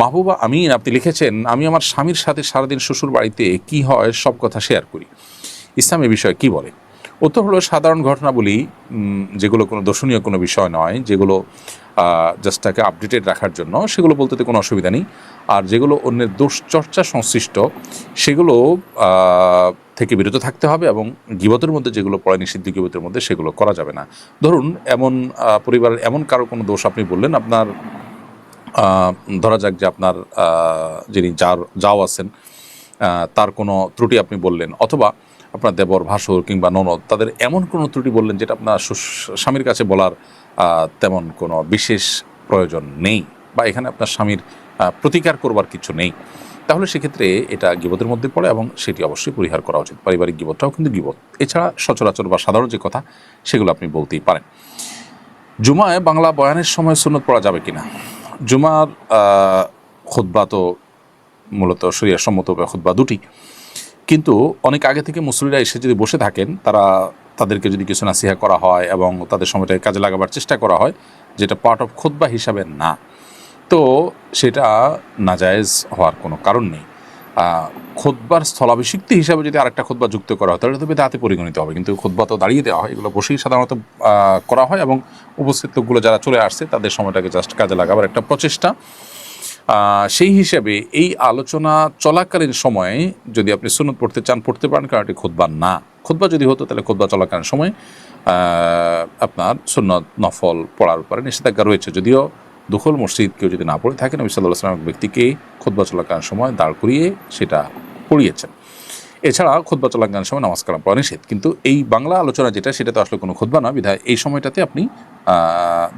মাহবুবা আমিন, আপনি লিখেছেন, আমি আমার স্বামীর সাথে সারাদিন শ্বশুর বাড়িতে কি হয় সব কথা শেয়ার করি। ইসলাম এ বিষয়ে কি বলে? উত্তর হলো, সাধারণ ঘটনাবলী যেগুলো কোনো দর্শনীয় কোনো বিষয় নয়, যেগুলো জাস্ট তাকে আপডেটেড রাখার জন্য, সেগুলো বলতে কোনো অসুবিধা নেই। আর যেগুলো অন্যের দুশ্চর্চা সংশ্লিষ্ট, সেগুলো থেকে বিরত থাকতে হবে এবং গিবতের মধ্যে যেগুলো পড়ে, নিষিদ্ধ গিবতের মধ্যে সেগুলো করা যাবে না। ধরুন, এমন পরিবারের এমন কারও কোনো দোষ আপনি বললেন, আপনার ধরা যাক যে আপনার যিনি যার, যাও আছেন তার কোনো ত্রুটি আপনি বললেন, অথবা আপনার দেবর, ভাসুর কিংবা ননদ, তাদের এমন কোনো ত্রুটি বললেন যেটা আপনার স্বামীর কাছে বলার তেমন কোনো বিশেষ প্রয়োজন নেই, বা এখানে আপনার স্বামীর প্রতিকার করবার কিছু নেই। তাহলে সেক্ষেত্রে এটা গিবতের মধ্যে পড়ে এবং সেটি অবশ্যই পরিহার করা উচিত। পারিবারিক গিবতটাও কিন্তু গিবত। এছাড়া সচরাচর বা সাধারণ যে কথা, সেগুলো আপনি বলতেই পারেন। জুমায় বাংলা বয়ানের সময় সুন্নত পড়া যাবে কিনা? জুমার খুদ্া তো মূলত শরিয়া সম্মত খুদ্া দুটি। কিন্তু অনেক আগে থেকে মুসলিরা এসে যদি বসে থাকেন, তারা তাদেরকে যদি কিছু নাসিহা করা হয় এবং তাদের সময়টাকে কাজে লাগাবার চেষ্টা করা হয়, যেটা পার্ট অফ খুদ্া হিসাবে না। তো সেটা নাজায়েজ হওয়ার কোনো কারণ নেই। আহ, খুতবার স্থলাভিষিক্তি হিসাবে যদি আরেকটা খুতবা যুক্ত করা হয় তাহলে তো বেদাতে পরিগণিত হবে। কিন্তু খুতবা তো দাঁড়িয়ে দেওয়া হয় এগুলো বসেই সাধারণত করা হয় এবং উপস্থিত লোকগুলো যারা চলে আসছে তাদের সময়টাকে জাস্ট কাজে লাগাবার একটা প্রচেষ্টা। সেই হিসাবে এই আলোচনা চলাকালীন সময়ে যদি আপনি সুন্নত পড়তে চান পড়তে পারেন কারণ এটি খুতবা না। খুতবা যদি হতো তাহলে খুতবা চলাকালীন সময় আপনার সুন্নত নফল পড়ার উপরে নিষেধাজ্ঞা রয়েছে। যদিও দুখল মসজিদ কেউ যদি না পড়ে থাকে, নবী সাল্লাহ এক ব্যক্তিকে খুতবা চলাকালীন সময় দাঁড় করিয়ে সেটা পড়িয়েছেন। এছাড়া খুতবা চলাকালীন সময় নামাজ কালাম পড়া নিষেধ। কিন্তু এই বাংলা আলোচনা যেটা সেটা তো আসলে কোনো খুতবা না। বিধায় এই সময়টাতে আপনি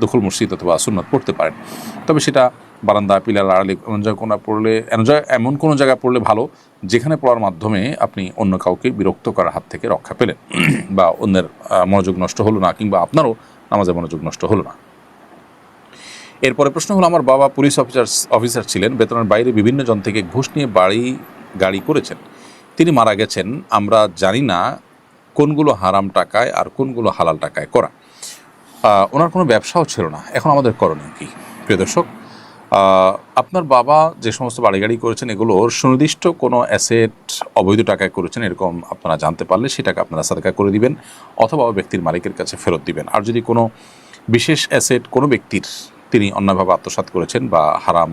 দখল মসজিদ অথবা সুন্নত পড়তে পারেন। তবে সেটা বারান্দা, পিলার, আড়ালে, এমন কোনো পড়লে, এমন এমন কোনো জায়গায় পড়লে ভালো, যেখানে পড়ার মাধ্যমে আপনি অন্য কাউকে বিরক্ত করার হাত থেকে রক্ষা পেলেন। বা অন্যের মনোযোগ নষ্ট হলো না, কিংবা আপনারও নামাজে মনোযোগ নষ্ট হলো না। এরপরে প্রশ্ন হলো, আমার বাবা পুলিশ অফিসার অফিসার ছিলেন, বেতনের বাইরে বিভিন্ন জন থেকে ঘুষ নিয়ে বাড়ি, গাড়ি করেছেন। তিনি মারা গেছেন, আমরা জানি না কোনগুলো হারাম টাকায় আর কোনগুলো হালাল টাকায় করা। ওনার কোনো ব্যবসাও ছিল না। এখন আমাদের করণীয় কি? প্রিয় দর্শক আপনার বাবা যে সমস্ত বাড়ি গাড়ি করেছেন এগুলোর সুনির্দিষ্ট কোনো অ্যাসেট অবৈধ টাকায় করেছেন, এরকম আপনারা জানতে পারলে সেটাকে আপনারা সাদাকা করে দিবেন, অথবা ব্যক্তির মালিকের কাছে ফেরত দিবেন। আর যদি কোনো বিশেষ অ্যাসেট কোনো ব্যক্তির তিনি অন্যভাবে আত্মসাৎ করেছেন বা হারাম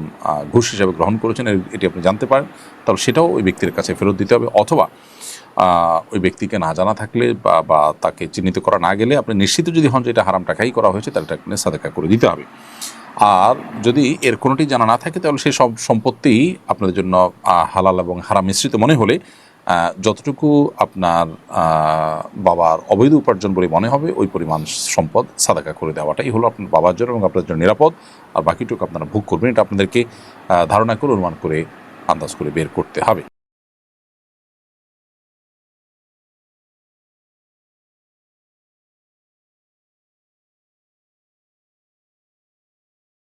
ঘুষ হিসাবে গ্রহণ করেছেন এটি আপনি জানতে পারেন। তাহলে সেটাও ওই ব্যক্তির কাছে ফেরত দিতে হবে অথবা ওই ব্যক্তিকে না জানা থাকলে বা বা তাকে চিহ্নিত করা না গেলে আপনি নিশ্চিত যদি হন যে এটা হারাম টাকাই করা হয়েছে, তাহলে এটা সাদাকা করে দিতে হবে। আর যদি এর কোনোটি জানা না থাকে, তাহলে সেই সব সম্পত্তি আপনাদের জন্য হালাল এবং হারাম মিশ্রিত মনে হলে যতটুকু আপনার বাবার অবৈধ উপার্জন বলে মনে হবে, ওই পরিমাণ সম্পদ সাদাকা করে দেওয়াটাই হলো আপনার বাবার জন্য এবং আপনার জন্য নিরাপদ। আর বাকিটুকু আপনারা ভোগ করবেন, এটা আপনাদেরকে ধারণা করে, অনুমান করে, আন্দাজ করে বের করতে হবে।